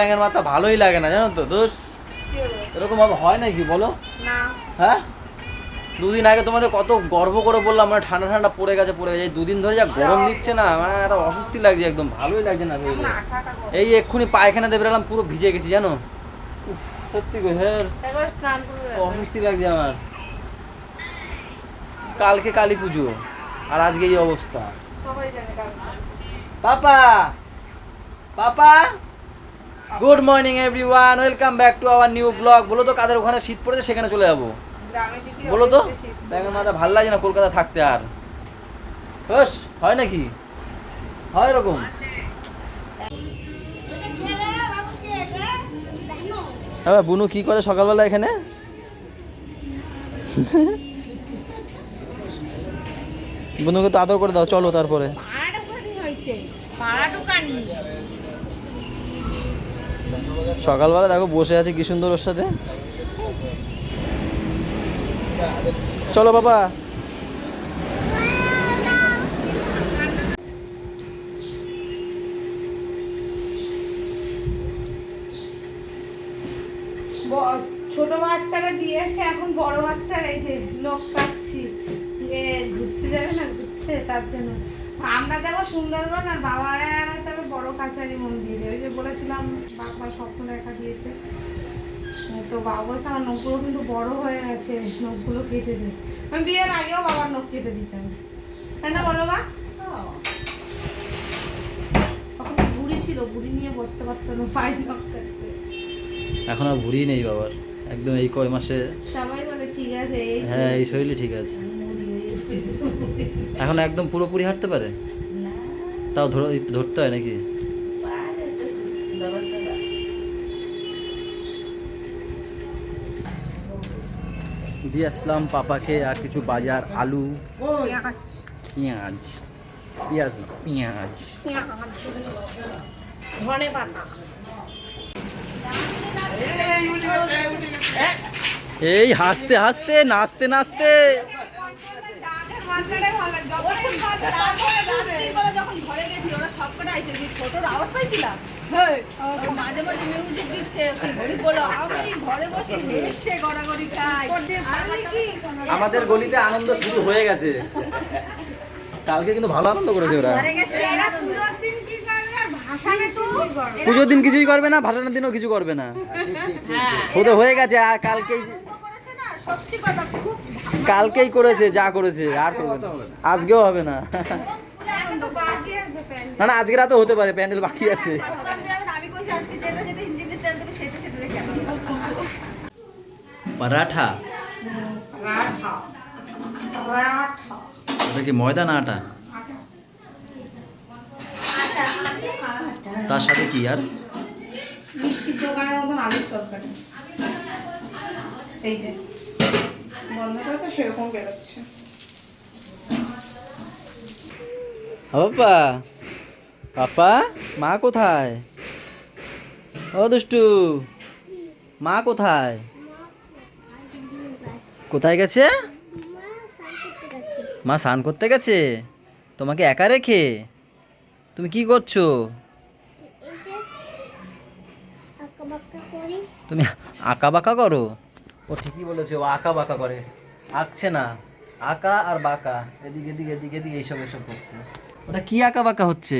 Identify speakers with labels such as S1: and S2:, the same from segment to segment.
S1: ব্যাঙের মাথা ভালোই লাগে না জানো তো? দোষ? এরকম ভাবে হয় নাকি বলো? হ্যাঁ? দুদিন আগে তোমাদের কত গর্ব করে বললাম মানে ঠান্ডা ঠান্ডা পড়ে গেছে পড়ে গেছে। দুদিন ধরে যা গরম দিচ্ছে না মানে একটা অস্বস্তি লাগছে একদম ভালোই লাগছে না। এই এক্ষুনি পায়খানা দেবে বেরালাম পুরো ভিজে গেছি জানো? সত্যি গো হ্যাঁ অস্বস্তি লাগছে আমার। কালকে কালী পুজো আর আজকে এই অবস্থা। Papa! Papa! Good morning everyone welcome back to our new blog বলো তো কাদের ওখানে শীত পড়েছে সেখানে চলে যাব। বলো তো। ব্যাঙের মাথা ভালো লাগে না কলকাতা থাকতে আর? হোস হয় নাকি? হয় এরকম? বুনু কি করে সকালবেলা এখানে? বুনুকে তো আদর করে দাও চলো তারপরে।
S2: পাড়াটুকানি হয়েছে। পাড়াটুকানি
S1: সকালবেলা দেখো বসে আছে কি সুন্দর ওর সাথে। চলো বাবা।
S2: ছোট বাচ্চারা দিয়ে এসে এখন বড় বাচ্চারা এই যে লোক কাটছি ঘুরতে যাবে না, ঘুরতে, তার জন্য। আমরা যাব সুন্দরবন আর বাবারা যাবে বড় কাছারি মন্দিরে। ওই যে বলেছিলাম বাবা স্বপ্ন দেখা দিয়েছে। তো বাবা বলছে আমার নখগুলো কিন্তু বড় হয়ে গেছে নখগুলো কেটে দে। আমি বিয়ের আগেও বাবার নখ কেটে দিতাম। তাই না বলো মা? তখন বুড়ি ছিল বুড়ি নিয়ে বসতে পারতো না পায়ের নখ কাটতে।
S1: এখন আর ভুড়ি নেই বাবার। একদম এই কয় মাসে
S2: সবাই বলে ঠিক আছে
S1: হ্যাঁ এই শরীরই ঠিক আছে। এখন একদম পুরোপুরি হাঁটতে পারে? তাও ধরো, ধরতে হয় নাকি। দিয়ে আসলাম পাপাকে আর কিছু বাজার, আলু, পেঁয়াজ। পেঁয়াজ পেঁয়াজ।
S2: ধনে
S1: এই হাসতে হাসতে, নাচতে নাচতে।
S3: রাত্রিবেলা যখন ঘরে গেছি ওরা সব কটা আইছে কি ছোটর আওয়াজ পাইছিলাম? হ্যাঁ মাঝে মাঝে মিউজিক দিচ্ছে ঘড়ি বলো আমি ঘরে বসে হেসে গড়াগড়ি খাই
S1: আমাদের গলিতে আনন্দ শুরু হয়ে গেছে। কালকে কিন্তু ভালো আনন্দ করেছে ওরা।
S3: ঘরে গেছে
S2: এরা পুজোর দিন
S1: কিছুই করবে না। ভাসানের দিনও কিছু করবে না।
S3: হ্যাঁ।
S1: ওদের হয়ে গেছে আর
S3: সত্যি কথা খুব
S1: কালকেই করেছে যা করেছে আর করবে না। আজকেও হবে না। না না আজকে রাতে হতে পারে প্যান্ডেল বাকি আছে। পরাঠা।
S2: রাঠা রাঠা
S1: ওটা কি ময়দা না আটা
S2: আটা আটা?
S1: তার সাথে কি আর?
S2: মিষ্টির দোকানের মতন আলুর তরকারি। এই যে। গন্ধটা তো সেরকম বেরোচ্ছে।
S1: বাবা পাপা মা কোথায়? ও দুষ্টু মা কোথায়? কোথায় গেছে? মা স্নান করতে গেছে? তোমাকে একা রেখে? তুমি কি করছ? তুমি আঁকা বাঁকা করো? ও ঠিকই বলেছে, ও আঁকা বাঁকা করে। আঁকছে না। আঁকা আর বাঁকা, এদিকে এদিকে এদিকে এদিকে এইসব এসব করছে। ওটা কি আঁকা বাঁকা হচ্ছে?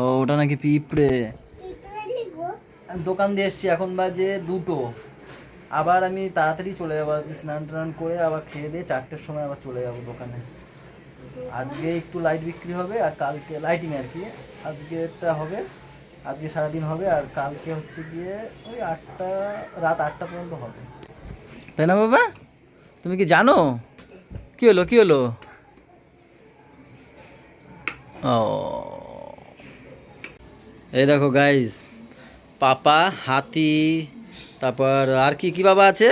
S1: ও, ওটা নাকি পিঁপড়ে। দোকান দিয়ে এসছি, এখন বাজে দুটো। আবার আমি তাড়াতাড়ি চলে যাব, আজকে স্নান টান করে আবার খেয়ে দিয়ে চারটের সময় আবার চলে যাব দোকানে। আজকে একটু লাইট বিক্রি হবে আর কালকে লাইটিং আর কি। আজকেরটা হবে আজকে সারাদিন হবে আর কালকে হচ্ছে গিয়ে ওই আটটা, রাত আটটা পর্যন্ত হবে। তাই না বাবা? তুমি কি জানো? কি হলো কি হলো? ও। এই দেখো গাইজ পাপা, হাতি, তারপর আর কি কি বাবা আছে?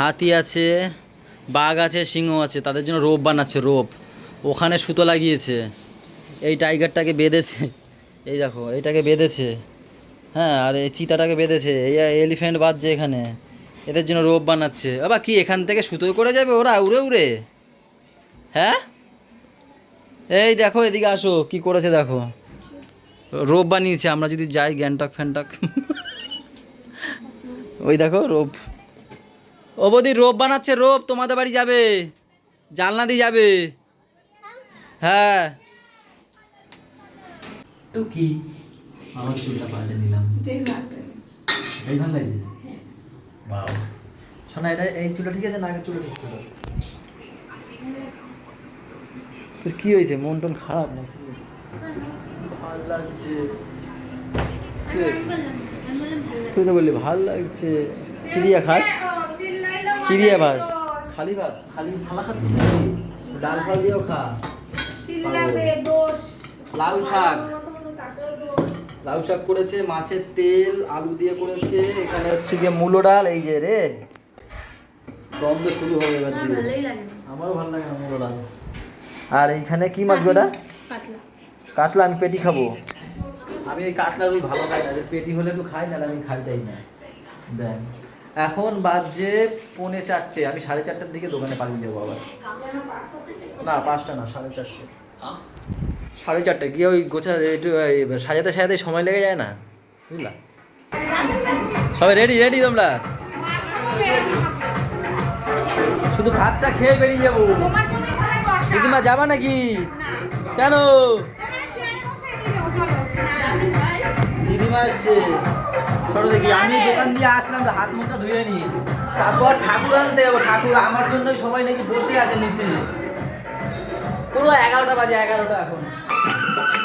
S1: হাতি আছে, বাঘ আছে, সিংহ আছে, তাদের জন্য রোপ বানাচ্ছে, রোপ। ওখানে সুতো লাগিয়েছে। এই টাইগারটাকে বেঁধেছে। এই দেখো এটাকে বেঁধেছে। হ্যাঁ আর এই চিতাটাকে বেঁধেছে। এই এলিফ্যান্ট বাজছে এখানে। এদের জন্য রোপ বানাচ্ছে। বাবা কি, এখান থেকে সুতো করে যাবে ওরা? উড়ে উড়ে। হ্যাঁ? এই দেখো, এদিকে আসো, কি করেছে দেখো। রোপ বানিয়েছে, আমরা যদি যাই গ্যাংটক ফ্যানটক ওই দেখো রোপ ও বৌদি রোপ বানাচ্ছে রোপ তোমাদের বাড়ি যাবে। জালনা দিয়ে যাবে। হ্যাঁ। তো কি? আমার চুলটা পাল্টে নিলাম এই ভালো লাগছে? বাও শোনা এটা এই চুলটা ঠিক আছে না আগের চুলটা ঠিক তোর কি হয়েছে? মন টন খারাপ নাকি? ভালো লাগছে। কি হয়েছে তুই তো বললি ভালো লাগছে। কি দিয়ে খাস কি দিয়ে ভাস খালি ভাত? খালি থালা খাচ্ছিস ডাল ফাল দিয়েও খা। লাউ শাক। লাউ শাক করেছে মাছের তেল আলু দিয়ে করেছে এখানে হচ্ছে গিয়ে মূলো ডাল এই যে রে। গন্ধ শুরু হবে এবার দিয়ে আমারও ভালো লাগে মূলো ডাল। আর এইখানে কি মাছ গোটা? কাতলা আমি পেটি খাব। আমি এই কাতলার ওই ভালো খাই না পেটি হলে একটু খাই না আমি খাইটাই না। দেখ। এখন বাজে পৌনে চারটে আমি সাড়ে চারটার দিকে দোকানে পালিয়ে যাব আবার। না পাঁচটা না সাড়ে চারটে। সাড়ে চারটে, গিয়ে ওই গোছা একটু সাজাতে সাজাতে সময় লেগে যায় না, বুঝলা? সবাই রেডি রেডি তোমরা? শুধু ভাতটা খেয়ে বেরিয়ে যাব। দিদিমা যাবা নাকি? কেন? দিদিমা এসছে। সরো দেখি, আমি দোকান দিয়ে আসলাম, হাত মুখটা ধুয়ে নি তারপর ঠাকুর আনতে যাব। ঠাকুর, আমার জন্যই সবাই নাকি বসে আছে নিচে। পুরো এগারোটা বাজে, এগারোটা এখন।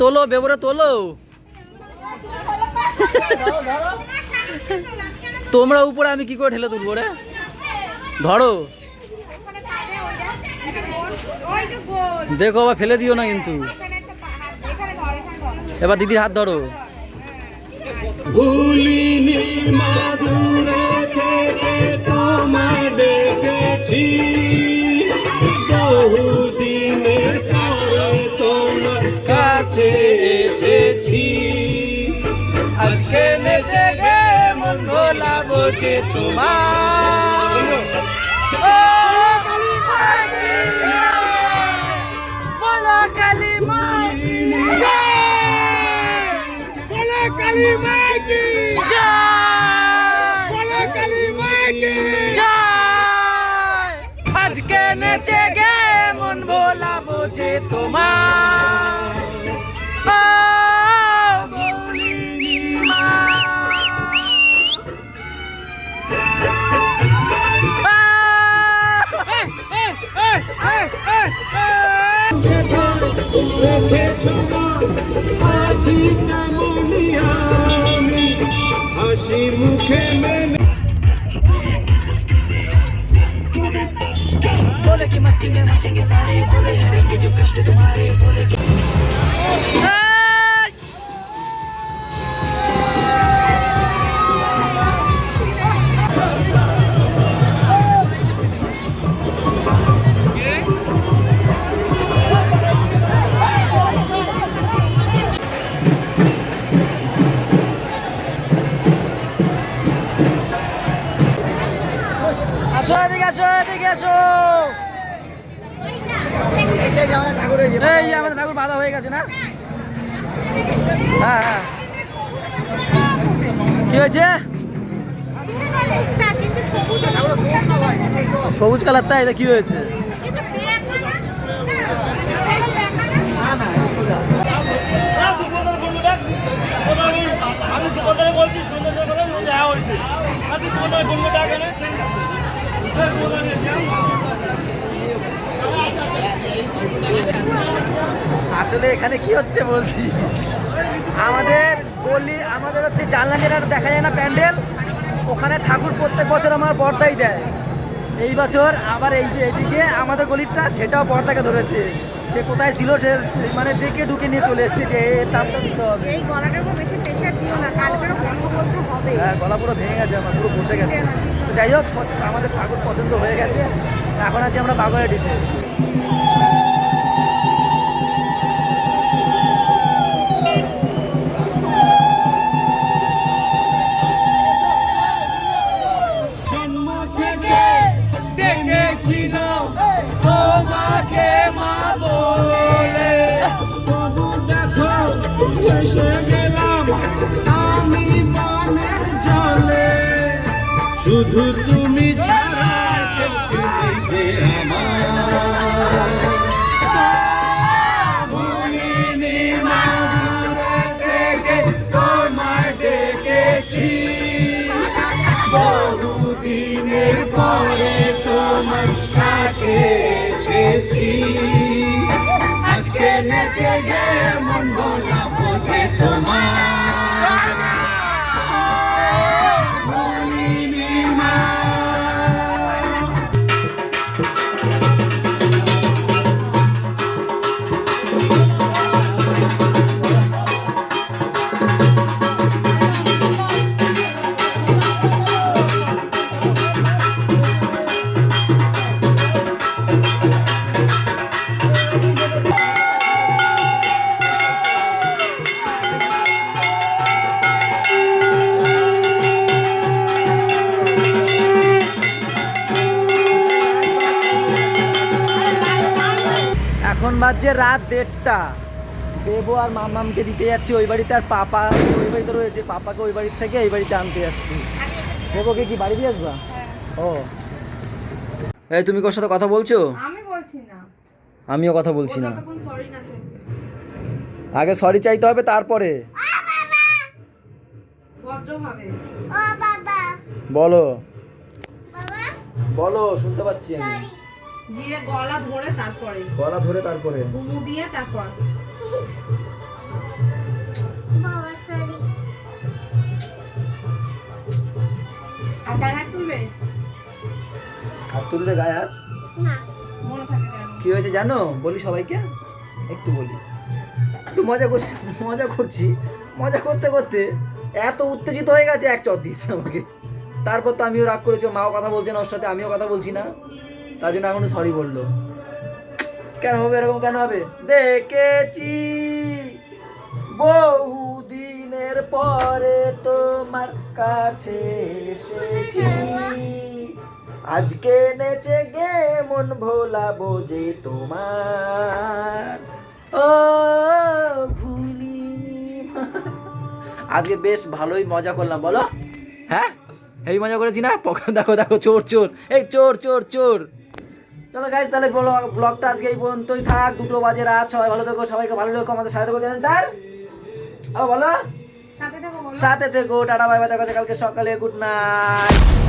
S1: তোলো, বেবরে তোলো। তোমরা উপরে আমি কি করে ঠেলে তুলবো রে? ধরো। দেখো, আবার ফেলে দিও না কিন্তু। এবার দিদির হাত ধরো।
S4: দেখেছি। আজকে নেচে গে মন ভোলাবো যে তোমার। কালী মা কালী মা আজকে নেচে গে মন ভোলাবো যে তোমার।
S1: আমাদের ঠাকুর বাধা হয়ে গেছে না? হ্যাঁ হ্যাঁ। কি হয়েছে?
S2: সবুজ
S1: কালার, তাই? কি হয়েছে?
S4: আমি দোকানদারে বলছি সুন্দর হয়েছে।
S1: আসলে এখানে কি হচ্ছে বলছি? আমাদের গলি আমাদের হচ্ছে জানলা যেটা দেখা যায় না প্যান্ডেল। ওখানে ঠাকুর প্রত্যেক বছর আমার বর্দাই দেয়। এই বছর আবার এই যে এদিকে আমাদের গলিটা, সেটাও বর্দাকে ধরেছে। সে কোথায় ছিল সে মানে দেখে ঢুকে নিয়ে চলে এসছে যে এর দামটা দিতে হবে।
S2: এই গলাটার উপর বেশি প্রেশার দিও না কালকেরও কথা বলতে হবে।
S1: হ্যাঁ গলা পুরো ভেঙে গেছে আমার পুরো বসে গেছে। তো যাই হোক আমাদের ঠাকুর পছন্দ হয়ে গেছে। এখন আছি আমরা বাগড়া
S4: জন্ম
S1: বাজছে রাত দেড়টা। দেবো আর মামামকে দিতে যাচ্ছি ওই বাড়িতে আর পাপা ওই বাড়িতে রয়েছে পাপাকে ওই বাড়ির থেকে এই বাড়িতে আনতে যাচ্ছি। দেবোকে কি বাড়ি দিয়ে আসবা? ও। এই তুমি কোর সাথে কথা বলছো?
S2: আমি বলছি না।
S1: আমিও কথা বলছি না। আগে সরি চাইতে হবে তারপরে।
S2: ভদ্রভাবে।
S5: ও বাবা।
S1: বলো। বলো শুনতে পাচ্ছি আমি।
S2: দিয়ে গলা ধরে তারপরে।
S1: গলা ধরে তারপরে?
S2: ঘুমু দিয়ে তারপর।
S5: বাবা সরি
S2: আর হাত তুলবে?
S1: হাত তুলবে গায়ে হাত?
S5: না।
S2: মনে থাকে
S1: কি হয়েছে জানো? বলি সবাইকে? একটু বলি। একটু মজা করছি মজা করছি। মজা করতে করতে এত উত্তেজিত হয়ে গেছে এক চট দিয়েছে আমাকে। তারপর তো আমিও রাগ করেছি মাও কথা বলছে না ওর সাথে আমিও কথা বলছি না। তার জন্য এখন সরি বলল। কেন হবে? এরকম কেন হবে? দেখেছি। বহুদিনের পরে তোমার কাছে এসেছি। আজকে নেচে গে মন ভোলাবো যে তোমার। ও, ভুলিনি আজকে বেশ ভালোই মজা করলাম, বলো। হ্যাঁ? এই মজা করেছি না? দেখো দেখো, চোর চোর। এই, চোর চোর চোর। চলো গাইজ তাহলে ব্লগ- ব্লগটা আজকে এই পর্যন্তই থাক। দুটো বাজে রাত সবাই ভালো থেকো সবাইকে ভালো লেখো আমাদের সাথে থেকো চ্যানেলটার ও বলো।
S2: সাথে থেকো
S1: টাটা বাই বাই দেখা কালকে সকালে। Good night